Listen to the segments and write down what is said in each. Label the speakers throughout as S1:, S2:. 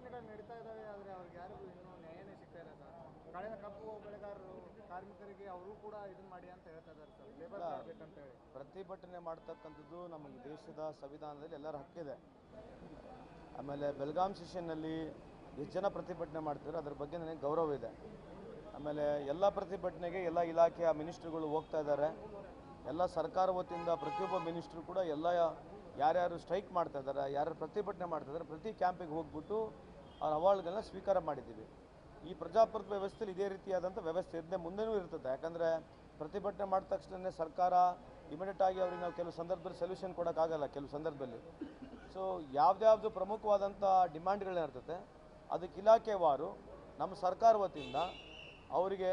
S1: ಪ್ರತಿಭಟನೆಗಳು ನಡೀತಾ ಇದ್ದಾವೆ ಆದರೆ ಅವ್ರಿಗೆ ಯಾರಿಗೂ ಇನ್ನೂ ನ್ಯಾಯನೇ ಸಿಗ್ತಾ ಇಲ್ಲ ಸರ್. ಕಳೆದ ಕಬ್ಬು ಬೆಳೆಗಾರರು ಕಾರ್ಮಿಕರಿಗೆ ಅವರು ಕೂಡ ಇದನ್ನ ಮಾಡಿ ಅಂತ ಹೇಳ್ತಾ ಇದ್ದಾರೆ ಸರ್. ಲೇಬರ್ ಬೇಕಂತ ಹೇಳಿ.
S2: ಪ್ರತಿಭಟನೆ ಮಾಡ್ತಕ್ಕಂಥದ್ದು ನಮ್ಮ ದೇಶದ ಸಂವಿಧಾನದಲ್ಲಿ ಎಲ್ಲರ ಹಕ್ಕಿದೆ. ಆಮೇಲೆ ಬೆಲ್ಗಾಮ್ ಸೆಷನ್ನಲ್ಲಿ ಎಷ್ಟು ಜನ ಪ್ರತಿಭಟನೆ ಮಾಡ್ತಿದ್ರು ಅದ್ರ ಬಗ್ಗೆ ನನಗೆ ಗೌರವ ಇದೆ. ಆಮೇಲೆ ಎಲ್ಲ ಪ್ರತಿಭಟನೆಗೆ ಎಲ್ಲ ಇಲಾಖೆಯ ಮಿನಿಸ್ಟ್ರುಗಳು ಹೋಗ್ತಾ ಇದ್ದಾರೆ. ಎಲ್ಲ ಸರ್ಕಾರ ವತಿಯಿಂದ ಪ್ರತಿಯೊಬ್ಬ ಮಿನಿಸ್ಟ್ರು ಕೂಡ ಎಲ್ಲ ಯಾರ್ಯಾರು ಸ್ಟ್ರೈಕ್ ಮಾಡ್ತಾ ಇದ್ದಾರೆ, ಯಾರ್ಯಾರು ಪ್ರತಿಭಟನೆ ಮಾಡ್ತಾ ಇದ್ದಾರೆ, ಪ್ರತಿ ಕ್ಯಾಂಪಿಗೆ ಹೋಗ್ಬಿಟ್ಟು ಅವ್ರ ಅವಾರ್ಡ್ಗಳನ್ನ ಸ್ವೀಕಾರ ಮಾಡಿದ್ದೀವಿ. ಈ ಪ್ರಜಾಪ್ರಭುತ್ವ ವ್ಯವಸ್ಥೆಯಲ್ಲಿ ಇದೇ ರೀತಿಯಾದಂಥ ವ್ಯವಸ್ಥೆ ಇದ್ದೇ ಮುಂದೆನೂ ಇರ್ತದೆ. ಯಾಕಂದರೆ ಪ್ರತಿಭಟನೆ ಮಾಡಿದ ತಕ್ಷಣ ಸರ್ಕಾರ ಇಮಿಡಿಯೇಟ್ ಆಗಿ ಅವ್ರಿಗೆ ನಾವು ಕೆಲವು ಸಂದರ್ಭದಲ್ಲಿ ಸೊಲ್ಯೂಷನ್ ಕೊಡೋಕ್ಕಾಗಲ್ಲ ಕೆಲವು ಸಂದರ್ಭದಲ್ಲಿ. ಸೊ ಯಾವುದ್ಯಾವುದು ಪ್ರಮುಖವಾದಂಥ ಡಿಮ್ಯಾಂಡ್ಗಳೇನಿರ್ತದೆ ಅದಕ್ಕೆ ಇಲಾಖೆವಾರು ನಮ್ಮ ಸರ್ಕಾರ ವತಿಯಿಂದ ಅವರಿಗೆ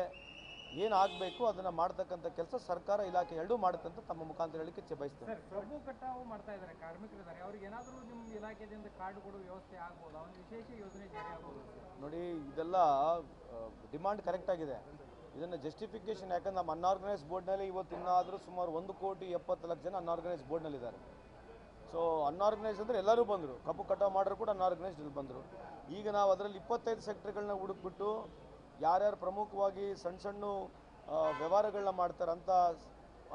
S2: ಏನು ಆಗಬೇಕು ಅದನ್ನು ಮಾಡ್ತಕ್ಕಂಥ ಕೆಲಸ ಸರ್ಕಾರ ಇಲಾಖೆ ಎರಡೂ ಮಾಡುತ್ತೆ ಅಂತ ತಮ್ಮ ಮುಖಾಂತರ ಹೇಳಿಕೆ ಇಚ್ಛೆ
S3: ಕಬ್ಬು ಕಟಾವು ಮಾಡ್ತಾ ಇದ್ದಾರೆ ಕಾರ್ಮಿಕರಿದ್ದಾರೆ ಅವ್ರಿಗೆ ಏನಾದರೂ ನಿಮ್ಮ ಇಲಾಖೆಯಿಂದ ಕಾರ್ಡ್ ಕೊಡೋ ವ್ಯವಸ್ಥೆ ಆಗ್ಬೋದು? ವಿಶೇಷ ಯೋಜನೆ
S2: ನೋಡಿ ಇದೆಲ್ಲ ಡಿಮಾಂಡ್ ಕರೆಕ್ಟ್ ಆಗಿದೆ. ಇದನ್ನು ಜಸ್ಟಿಫಿಕೇಶನ್ ಯಾಕಂದ್ರೆ ನಮ್ಮ ಅನ್ಆರ್ಗನೈಸ್ ಬೋರ್ಡ್ನಲ್ಲಿ ಇವತ್ತು ಇನ್ನಾದರೂ ಸುಮಾರು ಒಂದು ಕೋಟಿ ಎಪ್ಪತ್ತು ಲಕ್ಷ ಜನ ಅನ್ಆರ್ಗನೈಸ್ ಬೋರ್ಡ್ನಲ್ಲಿದ್ದಾರೆ ಸೊ ಅನ್ಆರ್ಗನೈಸ್ ಅಂದರೆ ಎಲ್ಲರೂ ಬಂದರು. ಕಬ್ಬು ಕಟಾವು ಮಾಡಿದ್ರು ಕೂಡ ಅನ್ಆರ್ಗನೈಸ್ಡ್ ಬಂದರು. ಈಗ ನಾವು ಅದರಲ್ಲಿ ಇಪ್ಪತ್ತೈದು ಸೆಕ್ಟರ್ಗಳನ್ನ ಹುಡುಕ್ಬಿಟ್ಟು ಯಾರ್ಯಾರು ಪ್ರಮುಖವಾಗಿ ಸಣ್ಣ ಸಣ್ಣ ವ್ಯವಹಾರಗಳನ್ನ ಮಾಡ್ತಾರೆ ಅಂತ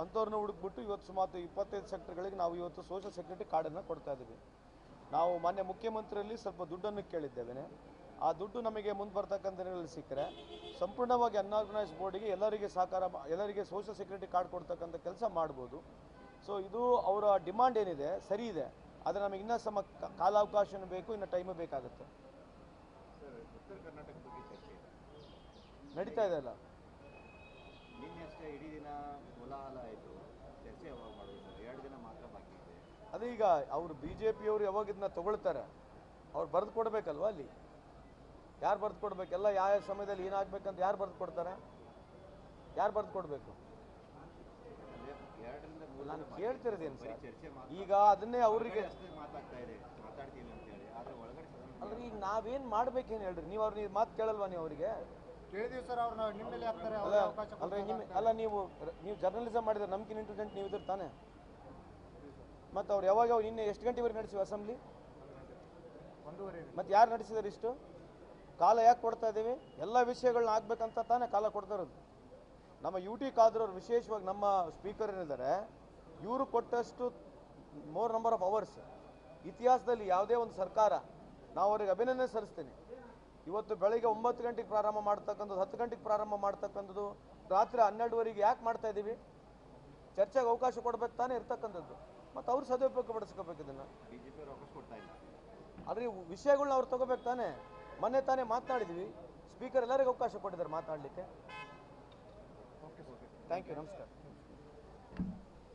S2: ಅಂಥವ್ರನ್ನ ಹುಡುಕ್ಬಿಟ್ಟು ಇವತ್ತು ಸುಮಾರು ಇಪ್ಪತ್ತೈದು ಸೆಕ್ಟರ್ಗಳಿಗೆ ನಾವು ಇವತ್ತು ಸೋಷಿಯಲ್ ಸೆಕ್ಯೂರಿಟಿ ಕಾರ್ಡನ್ನು ಕೊಡ್ತಾ ಇದ್ದೀವಿ. ನಾವು ಮಾನ್ಯ ಮುಖ್ಯಮಂತ್ರಿಯಲ್ಲಿ ಸ್ವಲ್ಪ ದುಡ್ಡನ್ನು ಕೇಳಿದ್ದೇವೆ ಆ ದುಡ್ಡು ನಮಗೆ ಮುಂದೆ ಬರ್ತಕ್ಕಂಥ ದಿನಗಳಲ್ಲಿ ಸಿಕ್ಕರೆ ಸಂಪೂರ್ಣವಾಗಿ ಅನ್ಆರ್ಗನೈಸ್ ಬೋರ್ಡಿಗೆ ಎಲ್ಲರಿಗೆ ಸಹಕಾರ ಎಲ್ಲರಿಗೆ ಸೋಷಿಯಲ್ ಸೆಕ್ಯೂರಿಟಿ ಕಾರ್ಡ್ ಕೊಡ್ತಕ್ಕಂಥ ಕೆಲಸ ಮಾಡ್ಬೋದು. ಸೊ ಇದು ಅವರ ಡಿಮಾಂಡ್ ಏನಿದೆ, ಸರಿ ಇದೆ. ಆದರೆ ನಮಗೆ ಇನ್ನೂ ಸಮ, ಕಾಲಾವಕಾಶನೂ ಬೇಕು, ಇನ್ನೂ ಟೈಮು ಬೇಕಾಗುತ್ತೆ
S4: ಸರ್ ಉತ್ತರ ಕರ್ನಾಟಕ ಬಗ್ಗೆ ಚರ್ಚೆ ಇದೆ
S2: ನಡೀತಾ ಇದೆ ಅಲ್ಲ?
S4: ನಿನ್ನೆ ಅಷ್ಟೇ ಇಡೀ ದಿನ ಕೋಲಾಹಲ ಆಯಿತು. ಚರ್ಚೆ ಯಾವಾಗ ಮಾಡೋದು ಸರ್? ಎರಡು ದಿನ ಮಾತ್ರ ಬಾಕಿ ಇದೆ.
S2: ಅದೇ ಈಗ ಅವರು ಬಿ ಜೆ ಪಿಯವರು ಯಾವಾಗ ಇದನ್ನ ತಗೊಳ್ತಾರೆ? ಅವ್ರು ಬರೆದು ಕೊಡಬೇಕಲ್ವ ಅಲ್ಲಿ? ಯಾರು ಬರೆದು ಕೊಡ್ಬೇಕು? ಎಲ್ಲ ಯಾವ ಯಾವ ಸಮಯದಲ್ಲಿ ಏನಾಗಬೇಕಂತ ಯಾರು ಬರೆದು ಕೊಡ್ತಾರೆ? ಯಾರು ಬರೆದು ಕೊಡಬೇಕು? ನಾನು ಕೇಳ್ತಿರೋದೇನು ಸರ್? ಈಗ ಅದನ್ನೇ ಅವರಿಗೆ ಅಲ್ರಿ ಈಗ ನಾವೇನು ಮಾಡ್ಬೇಕೇನು ಹೇಳ್ರಿ? ನೀವು ಅವ್ರಿಗೆ ಮಾತು ಕೇಳಲ್ವಾ ನೀವು ಅವರಿಗೆ? ಅಲ್ಲ ಅಲ್ಲ, ನೀವು ನೀವು ಜರ್ನಲಿಸಮ್ ಮಾಡಿದ್ರೆ ನಮ್ಗಿನ ಇಂಟೆಲಿಜೆಂಟ್ ನೀವು ಇದ್ರೆ ತಾನೆ? ಮತ್ತು ಅವ್ರು ಯಾವಾಗ ಯಾವಾಗ ನಿನ್ನೆ ಎಷ್ಟು ಗಂಟೆವರೆಗೆ ನಡೆಸಿವಿ ಅಸೆಂಬ್ಲಿ ಮತ್ತು ಯಾರು ನಡೆಸಿದಾರೆ ಇಷ್ಟು? ಕಾಲ ಯಾಕೆ ಕೊಡ್ತಾ ಇದ್ದೀವಿ ಎಲ್ಲ ವಿಷಯಗಳನ್ನ ಆಗ್ಬೇಕಂತ ತಾನೇ ಕಾಲ ಕೊಡ್ತಾ ಇರೋದು. ನಮ್ಮ ಯು ಟಿ ಕಾದ್ರವ್ರು ವಿಶೇಷವಾಗಿ ನಮ್ಮ ಸ್ಪೀಕರ್ ಏನಿದ್ದಾರೆ, ಇವರು ಕೊಟ್ಟಷ್ಟು ಮೋರ್ ನಂಬರ್ ಆಫ್ ಅವರ್ಸ್ ಇತಿಹಾಸದಲ್ಲಿ ಯಾವುದೇ ಒಂದು ಸರ್ಕಾರ, ನಾವು ಅವರಿಗೆ ಅಭಿನಂದನೆ ಸಲ್ಲಿಸ್ತೀನಿ. ಇವತ್ತು ಬೆಳಿಗ್ಗೆ ಒಂಬತ್ತು ಗಂಟೆಗೆ ಪ್ರಾರಂಭ ಮಾಡ್ತಕ್ಕಂಥದ್ದು ಹತ್ತು ಗಂಟೆಗೆ ಪ್ರಾರಂಭ ಮಾಡ್ತಕ್ಕಂಥದ್ದು ರಾತ್ರಿ ಹನ್ನೆರಡುವರೆಗೆ ಯಾಕೆ ಮಾಡ್ತಾ ಇದ್ದೀವಿ ಚರ್ಚೆಗೆ ಅವಕಾಶ ಕೊಡ್ಬೇಕು ತಾನೇ ಇರ್ತಕ್ಕಂಥದ್ದು. ಮತ್ತು ಅವ್ರು ಸದುಪಯೋಗ ಪಡಿಸ್ಕೋಬೇಕು ಇದನ್ನು. ಆದರೆ ವಿಷಯಗಳನ್ನ ವಿಷಯಗಳ್ನ ಅವ್ರು ತಗೋಬೇಕು ತಾನೇ. ಮೊನ್ನೆ ತಾನೇ ಮಾತನಾಡಿದ್ವಿ. ಸ್ಪೀಕರ್ ಎಲ್ಲರಿಗೂ ಅವಕಾಶ ಕೊಟ್ಟಿದ್ದಾರೆ ಮಾತಾಡಲಿಕ್ಕೆ ಥ್ಯಾಂಕ್ ಯು ನಮಸ್ಕಾರ.